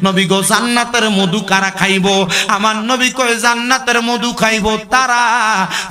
নবী গো, জান্নাতের মধু কারা খাইব? আমার নবী কয়, জান্নাতের মধু খাইব তারা।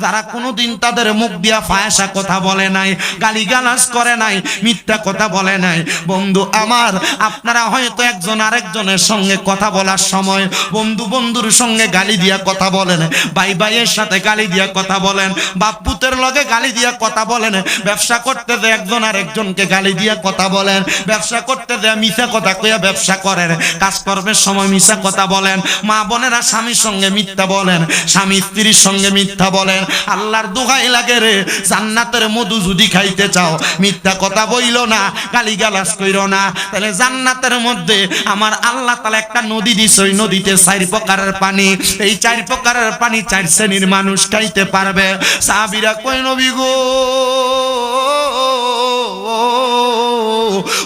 যারা কোনোদিন তাদের মুখ দিয়া ফায়াসা কথা বলে নাই, গালিগালাজ করে নাই, মিথ্যা কথা বলে নাই। বন্ধু আমার, আপনারা হয়তো একজন আরেকজনের সঙ্গে কথা বলার সময় বন্ধু বন্ধুর সঙ্গে গালি দিয়া কথা বলেন, ভাই ভাইয়ের সাথে গালি দিয়া কথা বলেন, বাপ পুতের লগে গালি দিয়া কথা বলেন, ব্যবসা করতে যে একজন আরেকজনকে গালি দিয়া কথা বলেন, ব্যবসা করতে যে মিথ্যা কথা কইয়া ব্যবসা করেন কাজকর্মের সময় মিথ্যা কথা বলেন। মা বোনেরা স্বামীর সঙ্গে মিথ্যা বলেন, স্বামী স্ত্রীর সঙ্গে মিথ্যা বলেন। আল্লাহর দোহাই লাগে রে, জান্নাতের মধু যদি খাইতে চাও, মিথ্যা কথা বইল না গালি গালাস কইর না। তাহলে জান্নাতের মধ্যে আমার আল্লাহ তালা একটা নদী দিছে, ওই নদীতে চার প্রকারের পানি। এই চার প্রকারের পানি চার শ্রেণির মানুষ খাইতে পারবে। সাহাবিরা কই নবী গো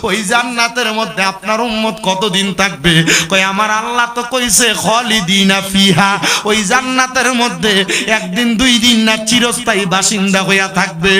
ওই জান্নাতের মধ্যে আপনার উম্মত কতদিন থাকবে? কই আমার আল্লাহ তো কইছে, খালিদিনা ফিহা। ওই জান্নাতের মধ্যে একদিন, দুই দিন না চিরস্থায়ী বাসিন্দা হইয়া থাকবে।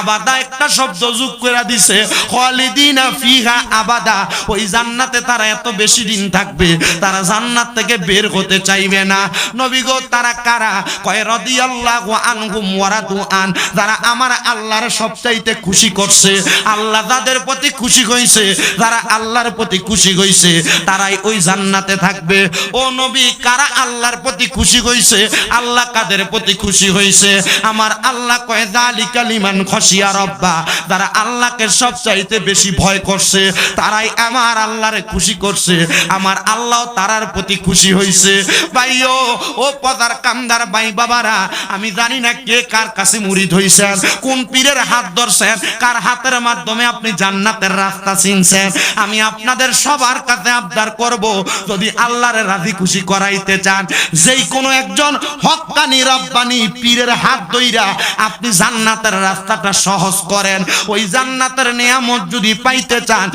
আবাদা একটা শব্দ যোগ করে দিছে, খালিদিনা ফিহা, আবাদা। ওই জান্নাতে তারা এত বেশি দিন থাকবে, তারা জান্নাত থেকে বের হতে চাইবে না। নবী গো, তারা কারা? কয়, রাদিয়াল্লাহু আনহুম ওয়ারাদু আন। যারা আমার আল্লাহর সবচাইতে খুশি করছে, আল্লাহ যাদের প্রতি খুশি হইছে যারা আল্লাহর প্রতি খুশি হইছে, তারাই ওই জান্নাতে থাকবে। ও নবী, কারা আল্লাহর প্রতি খুশি হইছে? আল্লাহ কাদের প্রতি খুশি হইছে? আমার আল্লাহ কয়, যালিকা লিমান খসিয়া রব্বা। যারা আল্লাহকে সবচাইতে বেশি ভয় করছে, তারাই আমার আল্লাহরে খুশি করছে। আমার আল্লাহ তারার প্রতি খুশি হইছে। ভাইও ও পদার কামদার ভাই বাবারা, আমি জানি না কে কার কাছে মুড়ি ধইছেন, কোন পীরের হাত ধরছেন, কার হাতের মাধ্যমে আপনি জান্নাতের রাস্তা চিনছেন আমি আপনাদের সবার কাছে আবদার করব, যদি আল্লাহর রাজি খুশি করাইতে চান। যেই কোনো একজন রব্বানি, পীরের হাত ধইরা আপনি জান্নাতের রাস্তাটা সহজ করেন। ওই জান্নাতের নিয়ামত যদি পাইতে চান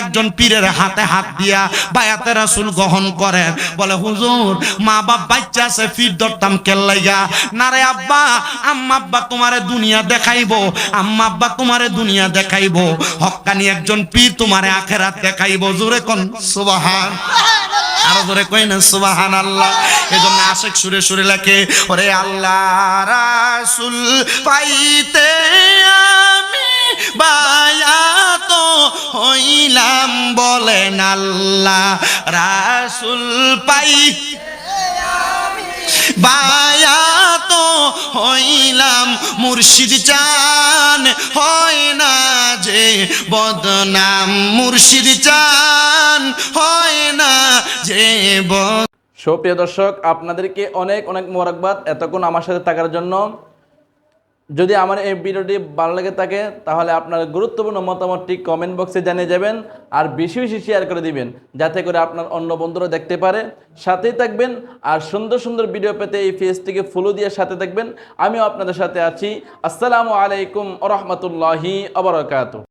একজন পীরের হাতে হাত দিয়া বায়াতে গ্রহণ করেন। বলে, হুজুর মা বাপ বাচ্চা আছে, ফির কেল্লাইয়া আব্বা আম্মা আব্বা তোমারে দুনিয়া দেখাইবো আম্মা আব্বা তোমারে দুনিয়া দেখাইবো। হক্কানি একজন পীর তোমারে আখেরাত দেখাইবো জোরে কোন। সুবহান। আরও জোরে কই না সুবাহান আল্লাহ এজন্য আশেক সুরে সুরে লেখে ওরে আল্লাহ রাসূল পাইতে আমি বায়াত হইলাম বলেন আল্লাহ রাসূল পাই বায়াত হইলাম মুর্শিদ চান বদনাম মুর্শিদ চান হয় না যে সুপ্রিয় দর্শক, আপনাদেরকে অনেক অনেক মোবারকবাদ এতক্ষণ আমার সাথে থাকার জন্য। যদি আমার এই ভিডিওটি ভালো লেগে থাকে, তাহলে আপনার গুরুত্বপূর্ণ মতামতটি কমেন্ট বক্সে জানিয়ে যাবেন আর বেশি বেশি শেয়ার করে দিবেন, যাতে করে আপনার অন্য বন্ধুরা দেখতে পারে। সাথেই থাকবেন আর সুন্দর সুন্দর ভিডিও পেতে এই পেজটিকে ফলো দিয়ে সাথে থাকবেন। আমিও আপনাদের সাথে আছি। আসসালামু আলাইকুম রহমতুল্লাহি আবরকাত